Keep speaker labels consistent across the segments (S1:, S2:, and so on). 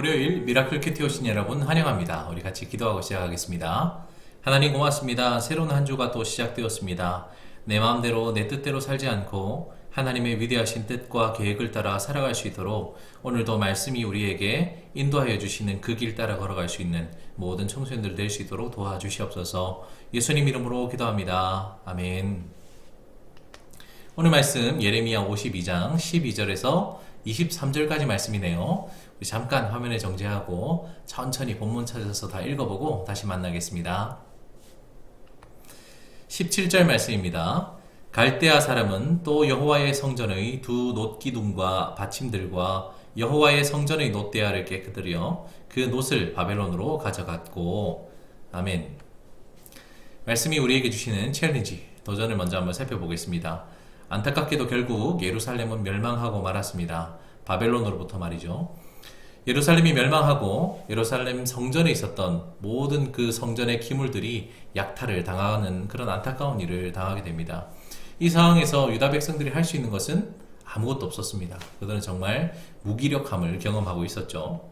S1: 월요일 미라클 큐티 오신 여러분 환영합니다. 우리 같이 기도하고 시작하겠습니다. 하나님 고맙습니다. 새로운 한 주가 또 시작되었습니다. 내 마음대로 내 뜻대로 살지 않고 하나님의 위대하신 뜻과 계획을 따라 살아갈 수 있도록 오늘도 말씀이 우리에게 인도하여 주시는 그 길 따라 걸어갈 수 있는 모든 청소년들 될 수 있도록 도와주시옵소서 예수님 이름으로 기도합니다. 아멘. 오늘 말씀 예레미야 52장 12절에서 23절까지 말씀이네요. 우리 잠깐 화면에 정지하고 천천히 본문 찾아서 다 읽어보고 다시 만나겠습니다. 17절 말씀입니다. 갈대아 사람은 또 여호와의 성전의 두 놋기둥과 받침들과 여호와의 성전의 놋대야를 깨끗들여 그 놋을 바벨론으로 가져갔고 아멘. 말씀이 우리에게 주시는 챌린지 도전을 먼저 한번 살펴보겠습니다. 안타깝게도 결국 예루살렘은 멸망하고 말았습니다. 바벨론으로부터 말이죠. 예루살렘이 멸망하고 예루살렘 성전에 있었던 모든 그 성전의 기물들이 약탈을 당하는 그런 안타까운 일을 당하게 됩니다. 이 상황에서 유다 백성들이 할 수 있는 것은 아무것도 없었습니다. 그들은 정말 무기력함을 경험하고 있었죠.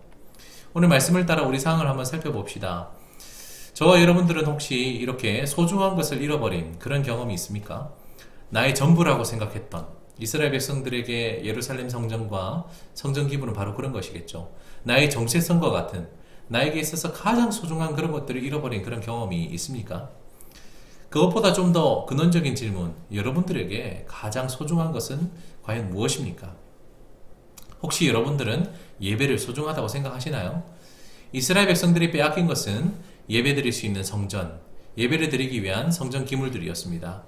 S1: 오늘 말씀을 따라 우리 상황을 한번 살펴봅시다. 저와 여러분들은 혹시 이렇게 소중한 것을 잃어버린 그런 경험이 있습니까? 나의 전부라고 생각했던 이스라엘 백성들에게 예루살렘 성전과 성전 기분은 바로 그런 것이겠죠. 나의 정체성과 같은 나에게 있어서 가장 소중한 그런 것들을 잃어버린 그런 경험이 있습니까? 그것보다 좀 더 근원적인 질문, 여러분들에게 가장 소중한 것은 과연 무엇입니까? 혹시 여러분들은 예배를 소중하다고 생각하시나요? 이스라엘 백성들이 빼앗긴 것은 예배 드릴 수 있는 성전, 예배를 드리기 위한 성전 기물들이었습니다.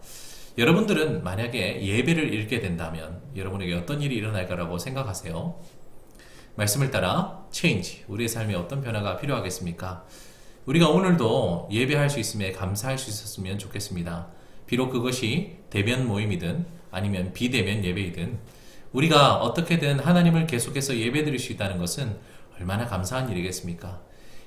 S1: 여러분들은 만약에 예배를 잃게 된다면 여러분에게 어떤 일이 일어날 거라고 생각하세요? 말씀을 따라 체인지, 우리의 삶에 어떤 변화가 필요하겠습니까? 우리가 오늘도 예배할 수 있음에 감사할 수 있었으면 좋겠습니다. 비록 그것이 대면 모임이든 아니면 비대면 예배이든 우리가 어떻게든 하나님을 계속해서 예배드릴 수 있다는 것은 얼마나 감사한 일이겠습니까?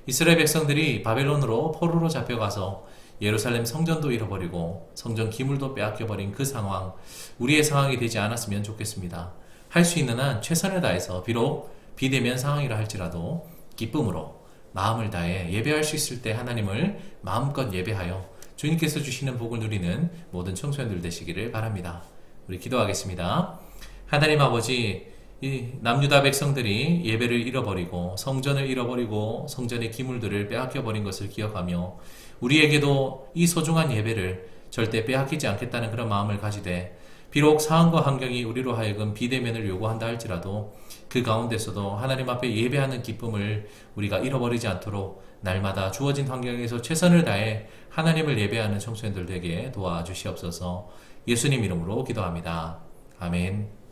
S1: 이스라엘 백성들이 바벨론으로 포로로 잡혀가서 예루살렘 성전도 잃어버리고 성전 기물도 빼앗겨버린 그 상황, 우리의 상황이 되지 않았으면 좋겠습니다. 할 수 있는 한 최선을 다해서 비록 비대면 상황이라 할지라도 기쁨으로 마음을 다해 예배할 수 있을 때 하나님을 마음껏 예배하여 주님께서 주시는 복을 누리는 모든 청소년들 되시기를 바랍니다. 우리 기도하겠습니다. 하나님 아버지, 이 남유다 백성들이 예배를 잃어버리고 성전을 잃어버리고 성전의 기물들을 빼앗겨 버린 것을 기억하며 우리에게도 이 소중한 예배를 절대 빼앗기지 않겠다는 그런 마음을 가지되 비록 상황과 환경이 우리로 하여금 비대면을 요구한다 할지라도 그 가운데서도 하나님 앞에 예배하는 기쁨을 우리가 잃어버리지 않도록 날마다 주어진 환경에서 최선을 다해 하나님을 예배하는 청소년들 되게 도와주시옵소서 예수님 이름으로 기도합니다. 아멘.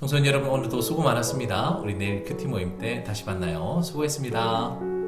S1: 청소년 여러분 오늘도 수고 많았습니다. 우리 내일 큐티 모임 때 다시 만나요. 수고했습니다.